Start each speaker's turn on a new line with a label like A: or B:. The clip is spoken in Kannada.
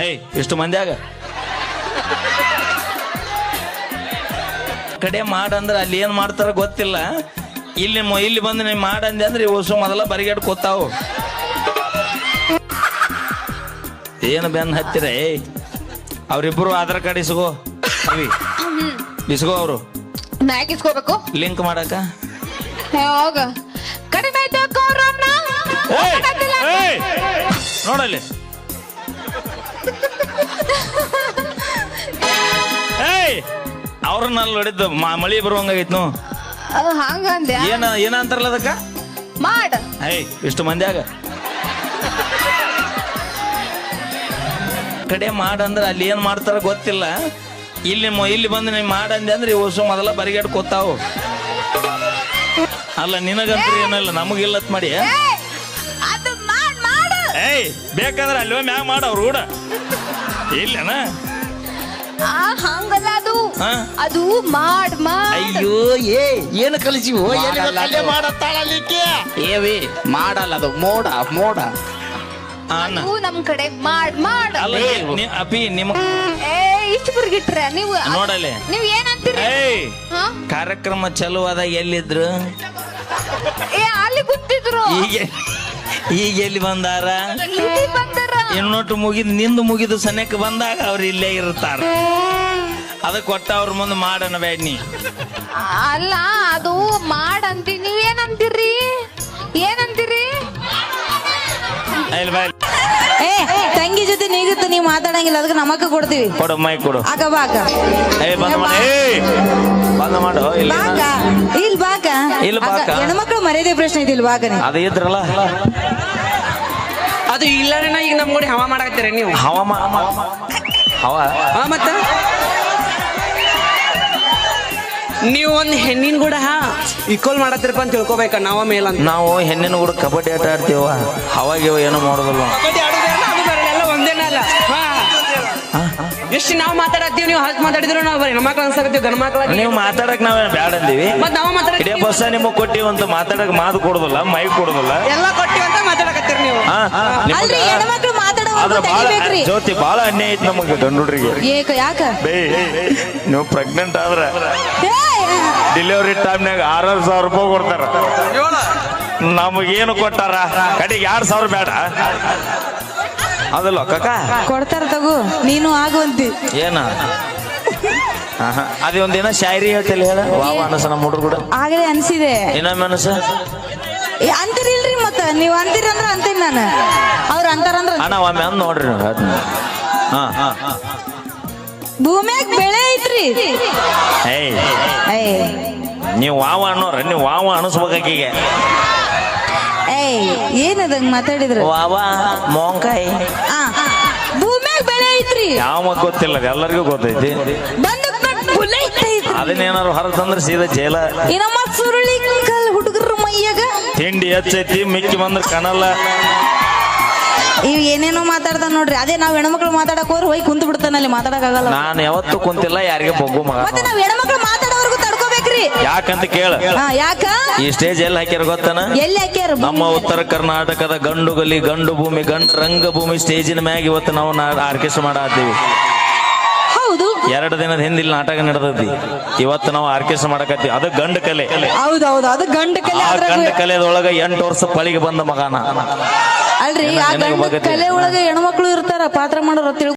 A: ಏಯ್ ಇಷ್ಟು ಮಂದ್ಯಾಗ? ಕಡೆ ಮಾಡಂದ್ರೆ ಅಲ್ಲಿ ಏನು ಮಾಡ್ತಾರ ಗೊತ್ತಿಲ್ಲ. ಇಲ್ಲಿ ಮೊ- ಇಲ್ಲಿ ಬಂದು ನೀವು ಮಾಡಂದೆ ಅಂದ್ರೆ ಹೊಸ ಮೊದಲ ಬರಿಗೇಟ್ ಕೂತಾವು ಏನು ಬೆನ್ ಹತ್ತಿರ ಏಯ್ ಅವರಿಬ್ಬರು ಆಧಾರ್ ಕಾರ್ಡ್ ಇಸ್ಕೋ. ಅವಿ ಇಸ್ಕೋ ಅವರು.
B: ಇಸ್ಕೋಬೇಕು.
A: ಲಿಂಕ್ ಮಾಡಕ
B: ಹೋಗ. ಕಡಿಮೆ ಆಯ್ತು ಅಕ್ಕ ಅವ್ರ ಅವ್ನ.
A: ಏಯ್! ಏಯ್! ನೋಡಲ್ಲಿ. ಏಯ್ ಅವ್ರನ್ನ ಅಲ್ಲಿ ಹೊಡಿದ್ದು ಮಳಿ ಬರುವಂಗಾಗೈತ್ ನೋ
B: ಅದು.
A: ಏನ ಏನ ಅಂತಾರಲ್ಲ ಅದಕ್ಕ?
B: ಮಾಡ.
A: ಏಯ್ ಇಷ್ಟು ಮಂದ್ಯಾಗ. ಕಡೆ ಮಾಡಂದ್ರೆ ಅಲ್ಲಿ ಏನ್ ಮಾಡ್ತಾರ ಗೊತ್ತಿಲ್ಲ. ಇಲ್ಲಿ ಮೊ- ಇಲ್ಲಿ ಬಂದು ನೀವು ಮಾಡಂದೆ ಅಂದ್ರೆ ಹೊಸ ಮೊದಲ ಬರಿಗೇಟ್ ಕೊತ್ತಾವು. ಅಲ್ಲ ನಿನಗಂತ್ರ ಏನಲ್ಲ ನಮಗಿಲ್ಲತ್ ಮಾಡಿ.
B: ಏಯ್! ಅದು ಮಾಡ್ ಮಾಡು.
A: ಏಯ್ ಬೇಕಂದ್ರೆ ಅಲ್ಲಿ ಮ್ಯಾಗ ಮಾಡವ್ರು ಕೂಡ ಇಲ್ಲನ?
B: ಆ ಹಂಗಲ್ಲ ಅದು.
A: ಹಾ?
B: ಅದು ಮಾಡ್ ಮಾಡ್.
C: ಅಯ್ಯೋ ಏ ಏನು ಕಲಿಸಿವು?
D: ಮಾಡಲ್ಲ ಅದು.
C: ಮಾಡತ್ತಾಳಲಿಕ್ಕೆ?
D: ಏವಿ ಮಾಡಲ್ಲ ಅದು. ಮೋಡ ಮೋಡ.
A: ಅನ್ನ
B: ಅದು ನಮ್ ಕಡೆ ಮಾಡ್ ಮಾಡ್.
A: ಅಲ್ಲ ನೀ- ಅಪಿ ನಿಮ್ಮ
B: ಏ ಇಷ್ಟು ಬರ್ಗಿಟ್ರೆ ನೀವು
A: ನೋಡಲ್ಲಿ
B: ನೀವ್ ಏನಂತೀರಿ?
A: ಏಯ್
B: ಹಾ?
A: ಕಾರ್ಯಕ್ರಮ ಚಲುವಾದ ಎಲ್ಲಿದ್ರು?
B: ಏ ಅಲ್ಲಿ ಕೂತಿದ್ರು
A: ಈಗ ಈಗ ಎಲ್ಲಿ ಬಂದಾರ?
B: ಇಲ್ಲಿ ಬಂದರ.
A: ಇನ್ನೊಟ್ಟು ಮುಗಿದ್ ನಿಂದು ಮುಗಿದು ಸನ್ಯಕ್ಕೆ ಬಂದಾಗ ಅವ್ರು ಇಲ್ಲೇ ಇರ್ತಾರ. ಅದಕ್ಕೆ ಕೊಟ್ಟ ಅವ್ರ ಮುಂದೆ ಮಾಡಣ ಬೇಡ ನೀ
B: ಅಲ್ಲ ಅದು ಮಾಡಂತಿ ನೀವೇನಂತೀರಿ? ನೀವ್ ಏನಂತೀರಿ
A: ಇಲ್ಲಿ
E: ಏ ತಂಗಿ ಜೊತೆ ನೀಗುತ್ತೆ ನೀವು ಮಾತಾಡಂಗಿಲ್ಲ ಅದಕ್ಕೆ ನಮಕ್ಕ ಕೊಡ್ತೀವಿ.
A: ಕೊಡು ಮೈ ಕೊಡು.
E: ಆಗ ಬಾಕ
A: ಏ ಬಂದ ಮಾಡ. ಏ ಬಂದ ಮಾಡು. ಇಲ್ಲ
E: ಬಾಕ ಇಲ್ಲ ಬಾಕ
A: ಇಲ್ಲ
E: ಬಾಕ
A: ಬಾಕ.
E: ಹೆಣ್ಮಕ್ಳು ಮರ್ಯಾದೆ ಪ್ರಶ್ನೆ ಇದೆ ಇಲ್ಲ ಬಾಕನೆ
A: ಅದು ಇದ್ರಲ್ಲ.
F: ಅದು ಇಲ್ಲ ಈಗ ನಮ್ ಕೂಡ ಹವಾ ಮಾಡಕತ್ತೀರಿ ನೀವು?
A: ಹವಾ ಹವ
F: ಹಾ ಮತ್ತ? ನೀವು ಒಂದು ಹೆಣ್ಣಿನ ಕೂಡ ಈಕ್ವಲ್ ಮಾಡತ್ತಿರಪ್ಪ ಅಂತ ತಿಳ್ಕೊಬೇಕ ನಾವ ಮೇಲಂತ
A: ನಾವು ಹೆಣ್ಣಿನ ಕೂಡ ಕಬಡ್ಡಿ ಆಟ ಆಡ್ತೀವ. ಹವಾಗ ಏನು ಮಾಡೋದಿಲ್ಲ.
F: ಕಬಡ್ಡಿ ಅದು ಒಂದೇನ ಅಲ್ಲ. ಹಾ. ಎಷ್ಟು ನಾವು ಮಾತಾಡತ್ತೀವಿ ನೀವು ಹಾಕಿ ಮಾತಾಡಿದ್ರು ನಾವು ಬರೀ ಹೆಣ್ಮಕ್ಳು ಅನ್ಸಕತ್ತೀವಿ ಗಣ ಮಕ್ಳು
A: ನೀವು ಮಾತಾಡಕ್ ನಾವ್ ಬ್ಯಾಡ ಅಂದೀವಿ
F: ಮತ್ತೆ ನಾವು ಮಾತಾಡ
A: ಬಸ್ಸ ನಿಮಗ್ ಕೊಟ್ಟಿವಂತ ಮಾತಾಡಕ್ ಮಾತು ಕೊಡುದಿಲ್ಲ ಮೈ ಕೊಡುದಿಲ್ಲ.
F: ಎಲ್ಲ ಕೊಟ್ಟಿವಿ
E: ಅಲ್ರಿ ಹೆಣ್ಮಕ್ಳು
A: ಆದ್ರ
E: ಮಾತಾಡೋದು
A: ಬಾಳ
E: ತೆಗಿಬೇಕ್ರಿ.
A: ಜ್ಯೋತಿ ಬಾಳ ಅನ್ಯಾಯ ಐತಿ ನಮಗೆ ಗಂಡುಡ್ರಿಗೆ
E: ಏಕ ಯಾಕ?
A: ಬೇ ನೀವು ಪ್ರೆಗ್ನೆಂಟ್ ಆದ್ರೆ ಡೆಲಿವರಿ ಟೈಮ್ನಾಗ ಆರಾರು ಸಾವಿರ ರೂಪಾಯಿ ಕೊಡ್ತಾರ. ನಮಗೇನು ಕೊಟ್ಟಾರ? ಕಡೆಗೆ ಎರಡ್ ಸಾವಿರ ಬೇಡ. ಅದಲ್ಲ ಕಕ್ಕ
E: ಕೊಡ್ತಾರ ತಗೋ ನೀನು ಆಗುವಂತಿ
A: ಏನ? ಆಹಾ. ಅದೇ ಒಂದಿನ ಶಾಯರಿ ಹೇಳ್ತಿಲ್ಲ ಹೇಳ? ವಾವ ಅನಸ ನಮ್ಮ ಹುಡುಗರು ಕೂಡ.
E: ಆಗಲೇ ಅನ್ಸಿದೆ.
A: ಏನೋ ಅನಸ?
E: ಏ, ಅಂತೀರಿಲ್ರಿ ಮತ್ತ ನೀವ್ ಅಂತೀರಂದ್ರ ಅಂತೀನಿ ನಾನು. ಅವ್ರ ಅಂತಾರಂದ್ರೆ
A: ಅಣ್ಣ ಒಮ್ಮೆ ಅಂದ್ ನೋಡ್ರಿ ನೀವು ಹೇಳ್ತೀನಿ. ಹಾ ಹಾ
E: ಭೂಮ್ಯಾಗ ಬೆಳೆ ಐತ್ರಿ.
A: ಏಯ್
E: ಏಯ್.
A: ನೀವು ವಾವ ಅನ್ನೋರ ನೀವು ವಾವ ಅನಿಸ್ಬೇಕಾಕಿಗೆ
E: ಏಯ್ ಏನದಂಗ ಮಾತಾಡಿದ್ರು?
A: ವಾವ ಮೋಂಕಾಯಿ.
E: ಆ, ಭೂಮ್ಯಾಗ ಬೆಳೆ ಐತ್ರಿ.
A: ಯಾವ ಗೊತ್ತಿಲ್ಲ ಅದು ಎಲ್ಲರಿಗೂ ಗೊತ್ತೈತಿ.
E: ಬಂದು ಬುಲೆಟ್ ಐತ್ರಿ
A: ಅದನ್ನೇನಾರು ಹೊರ ತಂದ್ರೆ ಸೀದಾ ಜೈಲ.
E: ಇನ್ನ ಮತ್ ಸುರುಳಿ ಕಲ್ ಹುಡುಗರ ಮೈಯಾಗ
A: ತಿಂಡಿ ಹೆಚ್ಚೈತಿ ಮಿಕ್ಕಿ ಬಂದ್ರೆ ಕಾಣಲ್ಲ.
E: ಇವ್ ಏನೇನೋ ಮಾತಾಡ್ತಾನ ನೋಡ್ರಿ. ಅದೇ ನಾವ್ ಹೆಣ್ಮಕ್ಳು ಮಾತಾಡಕ್ ಹೋದ್ರೆ ಹೋಗಿ ಕುಂತ ಬಿಡ್ತಾನ ಅಲ್ಲಿ ಮಾತಾಡಕ್ ಆಗಲ್ಲ
A: ನಾನು ಯಾವತ್ತೂ ಕುಂತಿಲ್ಲ ಯಾರಿಗೆ ಬಗ್ಗು ಮಗ
E: ಮತ್ತೆ ನಾವ್ ಹೆಣ್ಮಕ್ಳು ತಡ್ಕೋಬೇಕ್ರಿ.
A: ಯಾಕಂತ ಕೇಳ.
E: ಹಾ ಯಾಕ?
A: ಈ ಸ್ಟೇಜ್ ಎಲ್ಲಿ ಹಾಕ್ಯಾರ ಗೊತ್ತನ?
E: ಎಲ್ಲಿ ಹಾಕ್ಯಾರ
A: ನಮ್ಮ ಉತ್ತರ ಕರ್ನಾಟಕದ ಗಂಡು ಗಲಿ ಗಂಡು ಭೂಮಿ ಗಂಡು ರಂಗಭೂಮಿ ಸ್ಟೇಜಿನ ಮ್ಯಾಗ ಇವತ್ತು ನಾವು ಆರ್ಕೆಸ್ಟ್ರಾ ಮಾಡತ್ತೀವಿ.
E: ಹೌದು.
A: ಎರಡು ದಿನದ ಹಿಂದಿಲ್ ಇಲ್ಲಿ ನಾಟಕ ನಡೆದೈತಿ ಇವತ್ತು ನಾವು ಆರ್ಕೆಸ್ಟ್ರಾ ಮಾಡಕತ್ತಿ ಅದು ಗಂಡ ಕಲೆ.
E: ಹೌದು ಅದು ಗಂಡ ಕಲೆ
A: ಆ
E: ಅದ್ರಾಗ
A: ಗಂಡು ಕಲೆದೊಳಗ ಎಂಟು ವರ್ಷ ಪಳಿಗೆ ಬಂದ ಮಗಾನ.
E: ಅಲ್ರಿ ಆ ಗಂಡ ಕಲೆ ಒಳಗ ಹೆಣ್ಮಕ್ಳು ಇರ್ತಾರ ಪಾತ್ರ ಮಾಡೋರು ತಿಳ್